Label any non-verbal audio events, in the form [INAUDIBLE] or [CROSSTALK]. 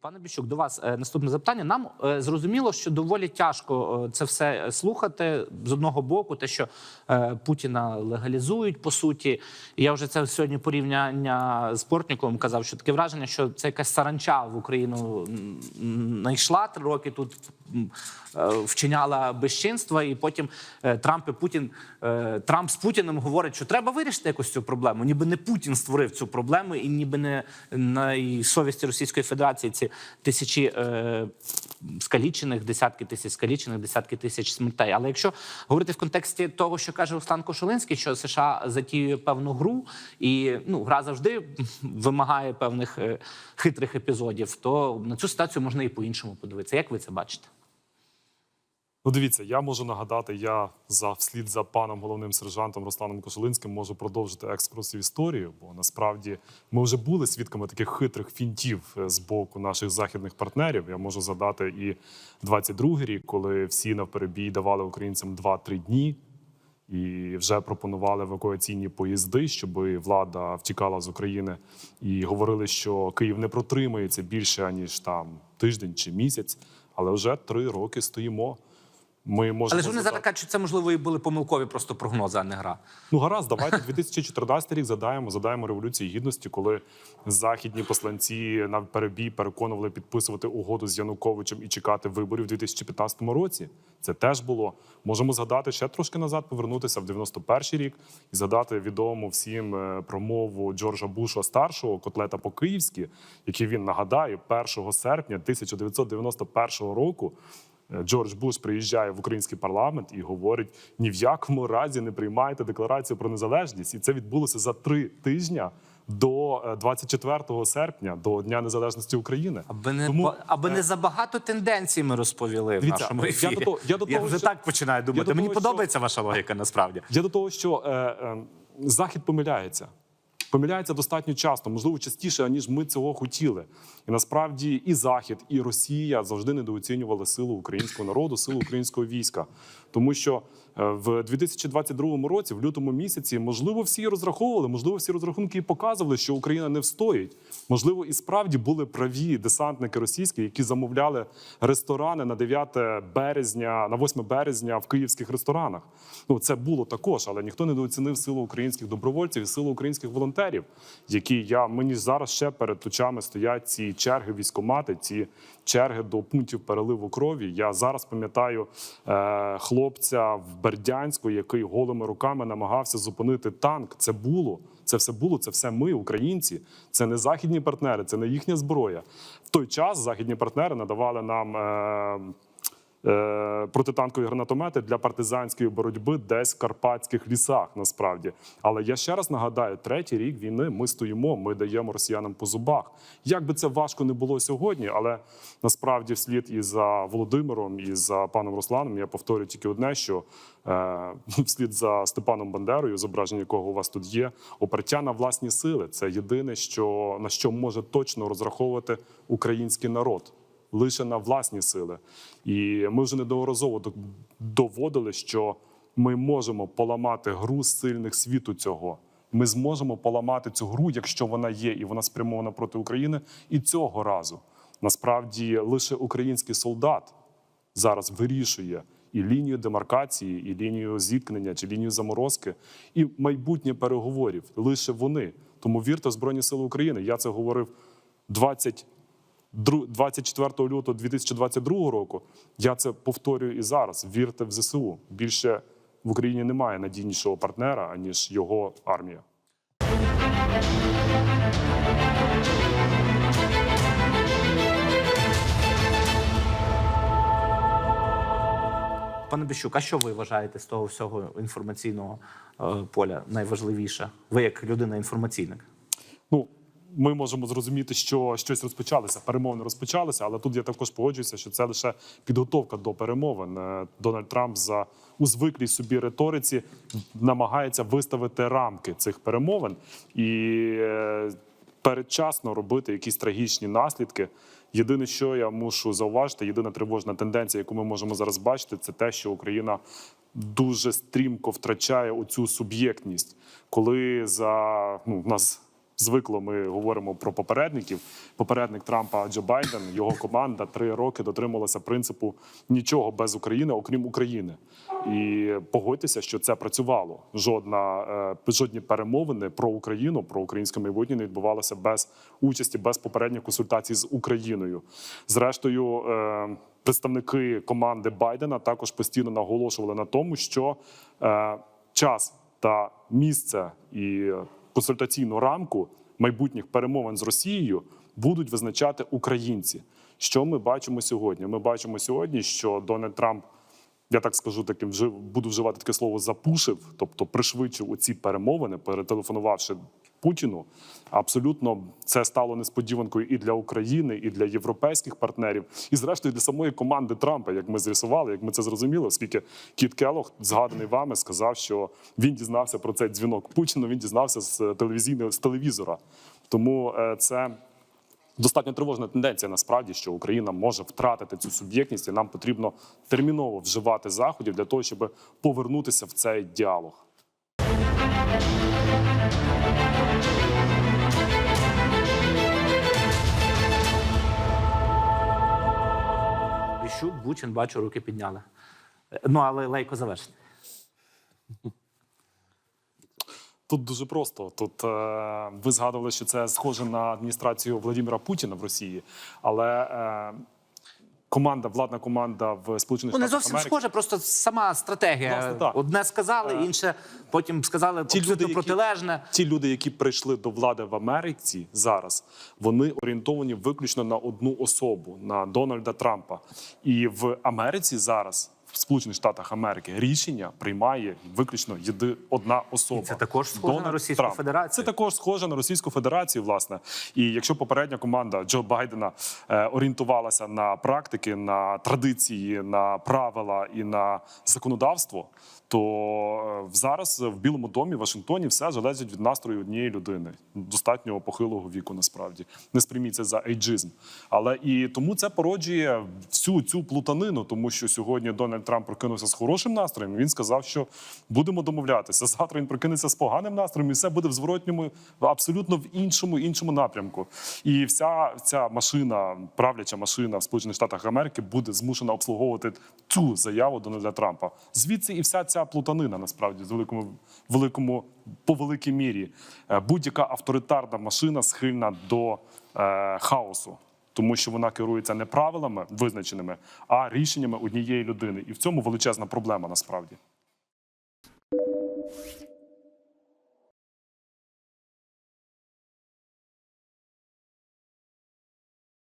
Пане Біщук, до вас е, наступне запитання. Нам е, зрозуміло, що доволі тяжко е, це все слухати з одного боку, те, що Путіна легалізують по суті. Я вже це сьогодні порівняння з Портніком казав, що таке враження, що це якась саранча в Україну м, найшла три роки тут. Вчиняла безчинства, і потім Трамп і Путін Трамп з Путіним говорить, що треба вирішити якось цю проблему. Ніби не Путін створив цю проблему, і ніби не на совісті Російської Федерації ці тисячі е, скалічених, десятки тисяч скалічених, десятки тисяч смертей. Але якщо говорити в контексті того, що каже Руслан Кошулинський, що США затіює певну гру, і ну гра завжди вимагає певних е, хитрих епізодів, то на цю ситуацію можна і по-іншому подивитися. Як ви це бачите? Ну, дивіться, я можу нагадати, я за вслід за паном головним сержантом Русланом Кошелинським можу продовжити екскурс в історію, бо насправді ми вже були свідками таких хитрих фінтів е, з боку наших західних партнерів. Я можу задати і 22-й рік, коли всі навперебій давали українцям 2-3 дні. І вже пропонували евакуаційні поїзди, щоб влада втікала з України, і говорили, що Київ не протримається більше аніж там тиждень чи місяць. Але вже три роки стоїмо. Ми можемо Але ж вони задати- зараз що це можливо і були помилкові просто прогнози, а не гра. Ну гаразд, давайте 2014 рік задаємо, задаємо революції гідності, коли західні посланці на перебій переконували підписувати угоду з Януковичем і чекати виборів у 2015 році. Це теж було. Можемо згадати ще трошки назад, повернутися в 91 рік і згадати відому всім е, промову Джорджа Буша старшого котлета по київськи, який він нагадаю 1 серпня 1991 року. Е, Джордж Буш приїжджає в український парламент і говорить: ні в якому разі не приймайте декларацію про незалежність. І це відбулося за три тижні до е, 24 серпня, до Дня Незалежності України. Аби не Тому, аби е, не забагато тенденцій ми розповіли в Дивіться, нашому я до того- я до того, вже що- так починаю думати. Мені того, подобається ваша логіка насправді. Я до того, що е, е, Захід помиляється. Помиляється достатньо часто, можливо, частіше, аніж ми цього хотіли. І насправді і Захід, і Росія завжди недооцінювали силу українського народу, силу українського війська. Тому що в 2022 році, в лютому місяці, можливо, всі розраховували, можливо, всі розрахунки і показували, що Україна не встоїть. Можливо, і справді були праві десантники російські, які замовляли ресторани на 9 березня, на 8 березня в київських ресторанах. Ну це було також, але ніхто не недооцінив силу українських добровольців і силу українських волонтерів, які я мені зараз ще перед очами стоять ці черги військомати, ці черги до пунктів переливу крові. Я зараз пам'ятаю е, хлопця в Бердянську, який голими руками намагався зупинити танк. Це було. Це все було, це все ми, українці. Це не західні партнери, це не їхня зброя. В той час західні партнери надавали нам. Е, протитанкові гранатомети для партизанської боротьби десь в карпатських лісах. Насправді, але я ще раз нагадаю: третій рік війни ми стоїмо, ми даємо росіянам по зубах. Як би це важко не було сьогодні, але насправді, вслід і за Володимиром, і за паном Русланом, я повторюю тільки одне: що е, [LAUGHS] вслід за Степаном Бандерою, зображення якого у вас тут є, опертя на власні сили. Це єдине, що на що може точно розраховувати український народ лише на власні сили. І ми вже неодноразово доводили, що ми можемо поламати гру сильних світу цього. Ми зможемо поламати цю гру, якщо вона є, і вона спрямована проти України. І цього разу насправді лише український солдат зараз вирішує і лінію демаркації, і лінію зіткнення, чи лінію заморозки, і майбутнє переговорів. Лише вони. Тому вірте в Збройні Сили України. Я це говорив 20 дру- 24 лютого 2022 року. Я це повторюю і зараз. Вірте в ЗСУ. Більше в Україні немає надійнішого партнера аніж його армія. Пане Біщук, а що ви вважаєте з того всього інформаційного е, поля найважливіше? Ви як людина інформаційник? Ну, ми можемо зрозуміти, що щось розпочалося, перемовини розпочалися, але тут я також погоджуюся, що це лише підготовка до перемовин. Е, Дональд Трамп за у звиклій собі риториці намагається виставити рамки цих перемовин і е, передчасно робити якісь трагічні наслідки. Єдине, що я мушу зауважити, єдина тривожна тенденція, яку ми можемо зараз бачити, це те, що Україна дуже стрімко втрачає оцю суб'єктність, коли за ну нас звикло ми говоримо про попередників. Попередник Трампа Джо Байден, його команда три роки дотримувалася принципу нічого без України, окрім України. І погодьтеся, що це працювало. Жодна е, жодні перемовини про Україну, про українське майбутнє не відбувалося без участі, без попередніх консультацій з Україною. Зрештою, е, представники команди Байдена також постійно наголошували на тому, що е, час та місце і консультаційну рамку майбутніх перемовин з Росією будуть визначати українці. Що ми бачимо сьогодні? Ми бачимо сьогодні, що Дональд Трамп, я так скажу, таким вже буду вживати таке слово запушив, тобто пришвидшив оці перемовини, перетелефонувавши Путіну. Абсолютно це стало несподіванкою і для України, і для європейських партнерів, і зрештою для самої команди Трампа, як ми з'ясували, як ми це зрозуміли, оскільки Кіт Келлог, згаданий вами, сказав, що він дізнався про цей дзвінок Путіну. Він дізнався з телевізійного з телевізора. Тому е, це. Достатньо тривожна тенденція насправді, що Україна може втратити цю суб'єктність, і нам потрібно терміново вживати заходів для того, щоб повернутися в цей діалог. Біщук, Бучин, бачу, руки підняли. Е, Ну, але лейко завершення. Тут дуже просто. Тут е, ви згадували, що це схоже на адміністрацію Владимира Путіна в Росії, але е, команда, владна команда в Сполучених Штатах не зовсім Америки. схоже, просто сама стратегія. Власне, так. Одне сказали, інше потім сказали Ті люди, які- протилежне. Ті люди, які прийшли до влади в Америці зараз, вони орієнтовані виключно на одну особу на Дональда Трампа. І в Америці зараз. В Сполучених Штатах Америки рішення приймає виключно єди одна особа. І це також схоже на Російську Федерацію. Це також схоже на Російську Федерацію, власне. І якщо попередня команда Джо Байдена е, орієнтувалася на практики, на традиції, на правила і на законодавство, то е, зараз в Білому домі в Вашингтоні все залежить від настрою однієї людини, достатньо похилого віку. Насправді не сприйміть це за ейджизм. Але і тому це породжує всю цю плутанину, тому що сьогодні Дональд Трамп прокинувся з хорошим настроєм. Він сказав, що будемо домовлятися. Завтра він прокинеться з поганим настроєм, і все буде в зворотньому, абсолютно в іншому іншому напрямку. І вся ця машина, правляча машина в Сполучених Штатах Америки, буде змушена обслуговувати цю заяву Дональда Трампа. Звідси і вся ця плутанина насправді з великому великому по великій мірі. Е, Будь-яка авторитарна машина схильна до е, хаосу тому що вона керується не правилами визначеними, а рішеннями однієї людини. І в цьому величезна проблема насправді.